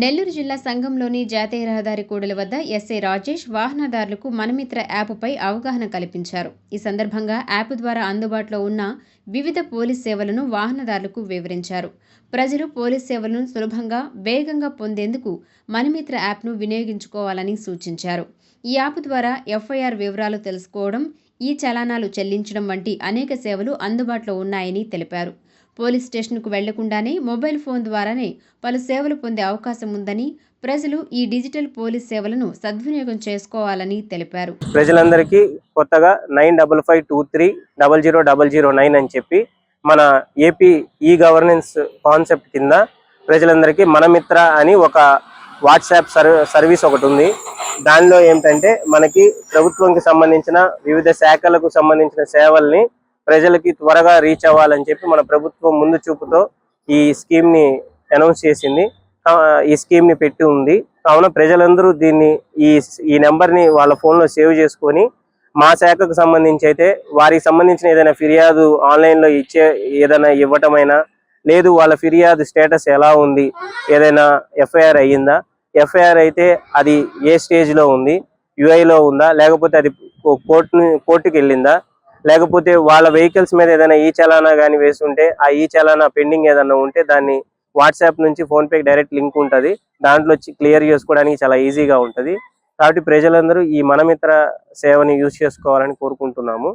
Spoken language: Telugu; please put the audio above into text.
నెల్లూరు జిల్లా సంఘంలోని జాతీయ రహదారి కూడలి వద్ద ఎస్ఐ రాజేష్ వాహనదారులకు మనమిత్ర యాప్పై అవగాహన కల్పించారు. ఈ సందర్భంగా యాప్ ద్వారా అందుబాటులో ఉన్న వివిధ పోలీస్ సేవలను వాహనదారులకు వివరించారు. ప్రజలు పోలీస్ సేవలను సులభంగా వేగంగా పొందేందుకు మనమిత్ర యాప్ను వినియోగించుకోవాలని సూచించారు. ఈ యాప్ ద్వారా ఎఫ్ఐఆర్ వివరాలు తెలుసుకోవడం ఈ చలానాలు చెల్లించడం వంటి అనేక సేవలు అందుబాటులో ఉన్నాయని తెలిపారు. పోలీస్ స్టేషన్కు వెళ్ళకుండానే మొబైల్ ఫోన్ ద్వారానే పలు సేవలు పొందే అవకాశం ఉందని ప్రజలు ఈ డిజిటల్ పోలీస్ సేవలను సద్వినియోగం చేసుకోవాలని తెలిపారు. ప్రజలందరికీ కొత్తగా nine double five two three double zero double zero nine అని చెప్పి మన ఏపీ ఈ గవర్నెన్స్ కాన్సెప్ట్ కింద ప్రజలందరికీ మనమిత్ర అని ఒక వాట్సాప్ సర్వీస్ ఒకటి ఉంది. దానిలో ఏమిటంటే మనకి ప్రభుత్వంకి సంబంధించిన వివిధ శాఖలకు సంబంధించిన సేవల్ని ప్రజలకి త్వరగా రీచ్ అవ్వాలని చెప్పి మన ప్రభుత్వం ముందు చూపుతో ఈ స్కీమ్ని అనౌన్స్ చేసింది. ఈ స్కీమ్ని పెట్టి ఉంది. కావున ప్రజలందరూ దీన్ని ఈ ఈ నెంబర్ని వాళ్ళ ఫోన్లో సేవ్ చేసుకొని మా శాఖకు సంబంధించి అయితే వారికి సంబంధించిన ఏదైనా ఫిర్యాదు ఆన్లైన్లో ఇచ్చే ఏదైనా ఇవ్వటమైనా లేదు వాళ్ళ ఫిర్యాదు స్టేటస్ ఎలా ఉంది ఏదైనా ఎఫ్ఐఆర్ అయ్యిందా ఎఫ్ఐఆర్ అయితే అది ఏ స్టేజ్లో ఉంది యుఐలో లో ఉందా లేకపోతే అది కోర్టు కోర్టుకి వెళ్ళిందా లేకపోతే వాళ్ళ వెహికల్స్ మీద ఏదైనా ఈ చలానా కానీ వేసి ఉంటే ఆ ఈ చలానా పెండింగ్ ఏదైనా ఉంటే దాన్ని వాట్సాప్ నుంచి ఫోన్ పే డైరెక్ట్ లింక్ ఉంటుంది. దాంట్లో క్లియర్ చేసుకోవడానికి చాలా ఈజీగా ఉంటుంది. కాబట్టి ప్రజలందరూ ఈ మనమిత్ర సేవని యూజ్ చేసుకోవాలని కోరుకుంటున్నాము.